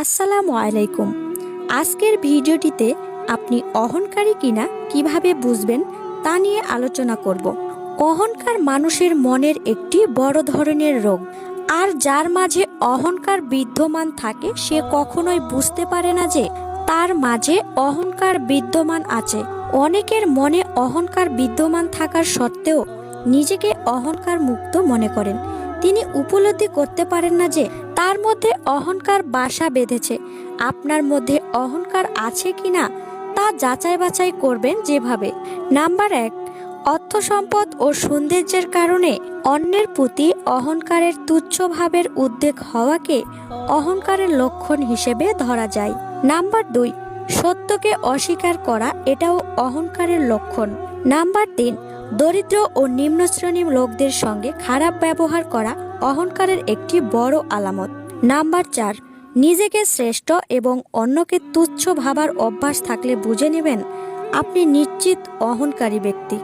আসসালামু আলাইকুম। আজকের ভিডিওটিতে আপনি অহংকারী কিনা কীভাবে বুঝবেন তা নিয়ে আলোচনা করব। অহংকার মানুষের মনের একটি বড় ধরনের রোগ, আর যার মাঝে অহংকার বিদ্যমান থাকে সে কখনোই বুঝতে পারে না যে তার মাঝে অহংকার বিদ্যমান আছে। অনেকের মনে অহংকার বিদ্যমান থাকার সত্ত্বেও নিজেকে অহংকার মুক্ত মনে করেন। তিনি উপলব্ধি করতে পারেন না যে তার মধ্যে অহংকার বাসা বেঁধেছে। আপনার মধ্যে অহংকার আছে কিনা তা যাচাই বাছাই করবেন যেভাবে। নাম্বার এক অর্থ সম্পদ ও সৌন্দর্যের কারণে অন্যের প্রতি অহংকারের তুচ্ছভাবের উদ্বেগ হওয়াকে অহংকারের লক্ষণ হিসেবে ধরা যায়। নাম্বার দুই সত্যকে অস্বীকার করা এটাও অহংকারের লক্ষণ। নাম্বার তিন, দরিদ্র ও নিম্ন শ্রেণির লোকদের সঙ্গে খারাপ ব্যবহার করা অহংকারের একটি বড় আলামত। নাম্বার চার, নিজেকে শ্রেষ্ঠ এবং অন্যকে তুচ্ছ ভাবার অভ্যাস থাকলে বুঝে নেবেন আপনি নিশ্চিত অহংকারী ব্যক্তি।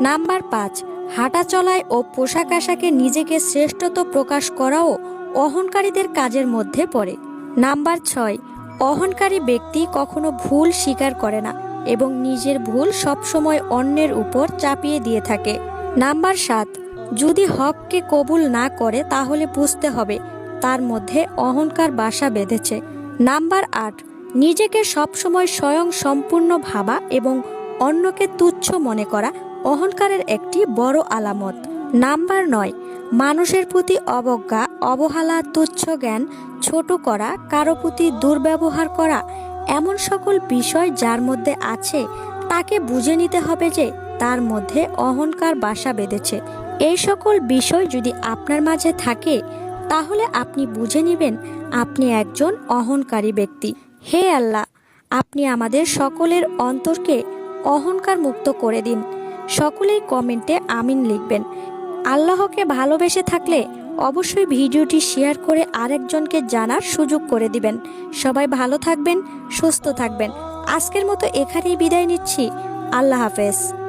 নাম্বার পাঁচ, হাঁটা চলায় ও পোশাক আশাকে নিজেকে শ্রেষ্ঠত্ব প্রকাশ করাও অহংকারীদের কাজের মধ্যে পড়ে। নাম্বার ছয় অহংকারী ব্যক্তি কখনো ভুল স্বীকার করে না এবং নিজের ভুল সবসময় অন্যের উপর চাপিয়ে দিয়ে থাকে। নাম্বার সাত, যদি হককে কবুল না করে তাহলে বুঝতে হবে তার মধ্যে অহংকার বাসা বেঁধেছে। নাম্বার আট, নিজেকে সবসময় স্বয়ং সম্পূর্ণ ভাবা এবং অন্যকে তুচ্ছ মনে করা অহংকারের একটি বড় আলামত। নাম্বার নয়, মানুষের প্রতি অবজ্ঞা, অবহেলা, তুচ্ছ জ্ঞান, ছোট করা, কারও প্রতি দুর্ব্যবহার করা, এমন সকল বিষয় যার মধ্যে আছে, তাকে বুঝে নিতে হবে যে তার মধ্যে অহংকার বাসা বেঁধেছে। এই সকল বিষয় যদি আপনার মাঝে থাকে, তাহলে আপনি বুঝে নেবেন আপনি একজন অহংকারী ব্যক্তি। হে আল্লাহ, আপনি আমাদের সকলের অন্তরকে অহংকার মুক্ত করে দিন। সকলেই কমেন্টে আমিন লিখবেন। আল্লাহকে ভালোবেসে থাকলে অবশ্যই ভিডিওটি শেয়ার করে আরেকজনকে জানার সুযোগ করে দিবেন। সবাই ভালো থাকবেন, সুস্থ থাকবেন। আজকের মতো এখানেই বিদায় নিচ্ছি। আল্লাহ হাফেজ।